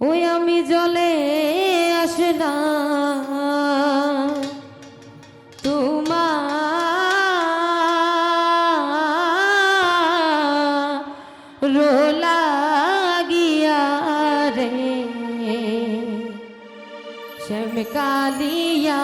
ওই আমি জলে আসে না তোমার রোলা গিয়া রে শ্যাম কালিয়া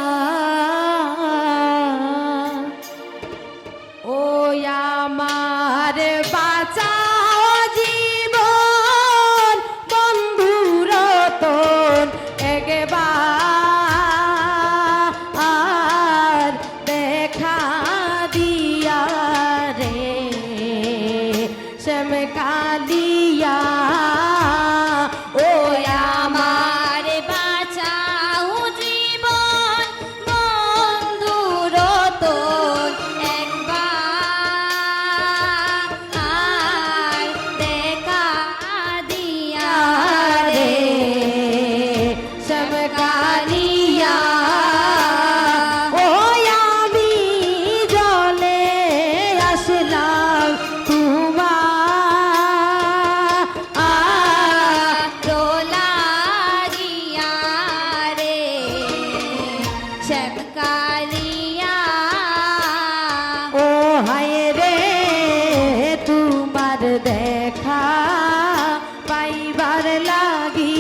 তার লাগি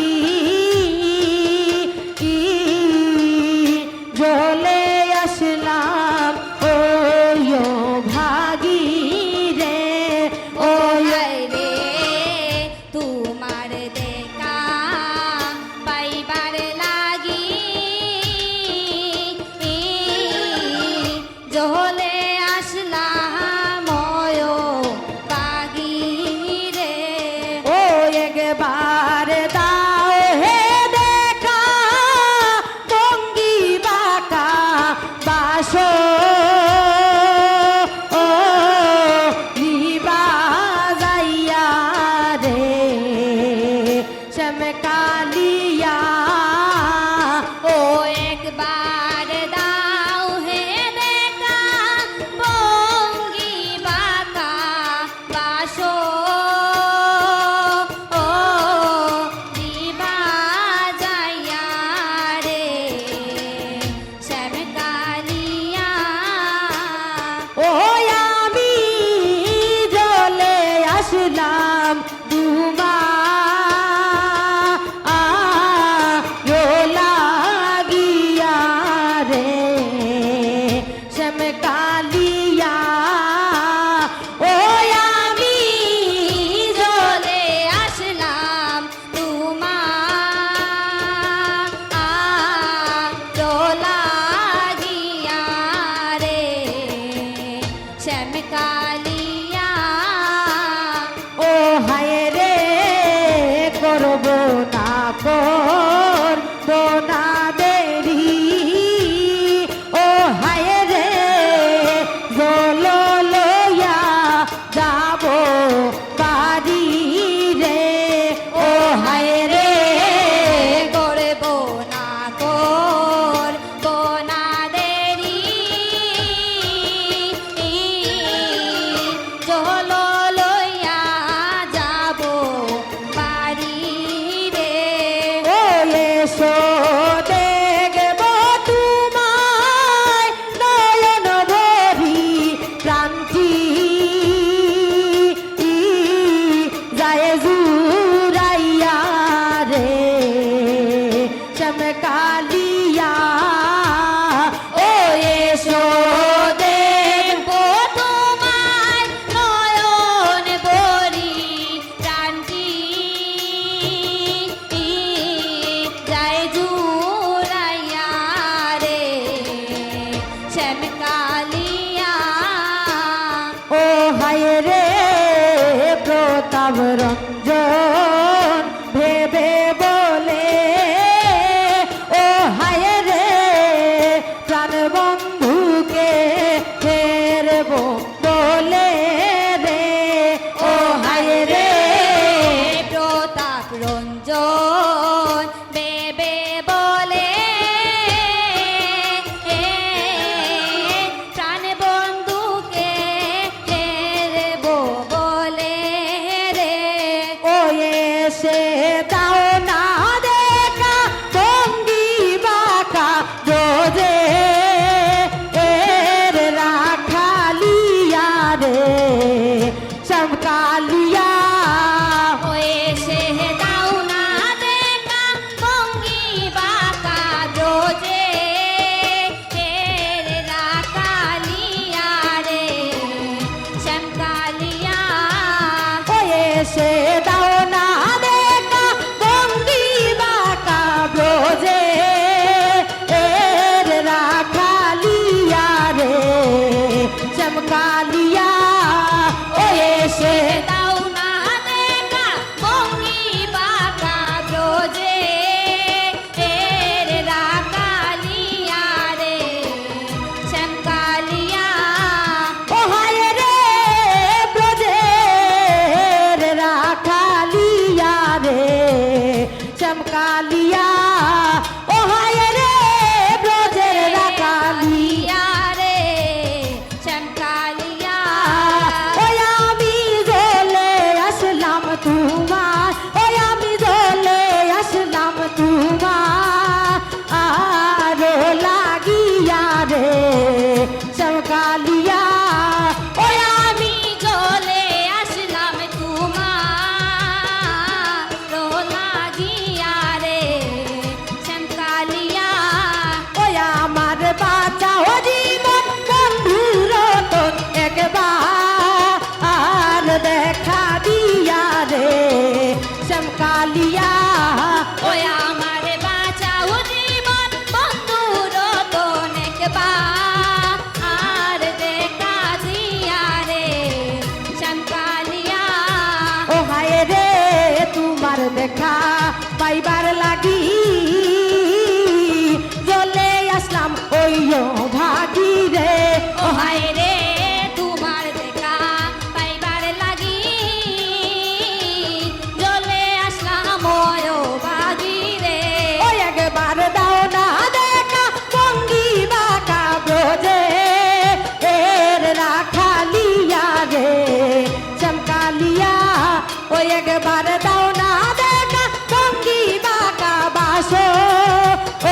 ওই একবার দাও না দেখা, সঙ্গী বাঁকা বাসো।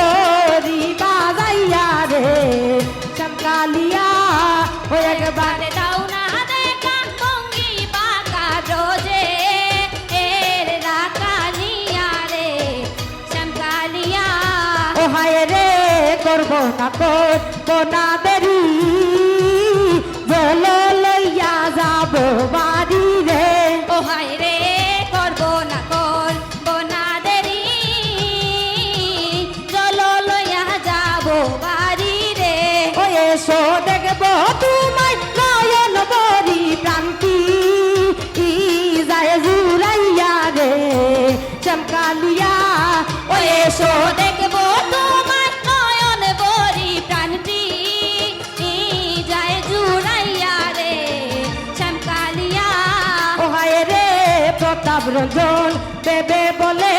ও রি বাজাইয়া রে, চমকালিয়া। ওই একবার দাও না রে, চমকালিয়া। রে, করব না করব না আব্রজন দেবে বলে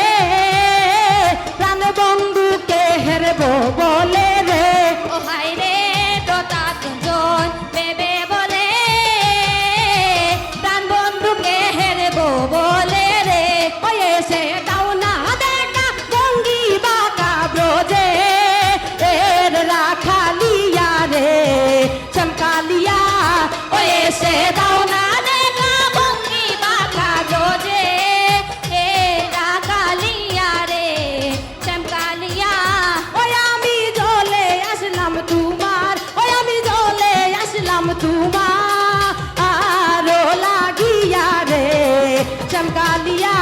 হইয়া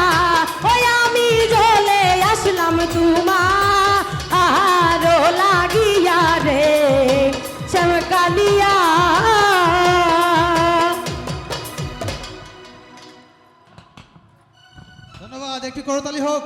ওই আমি জলে আসলাম তোমার লাগিয়া রে চমকালিয়া। ধন্যবাদ একটি করতালি হোক।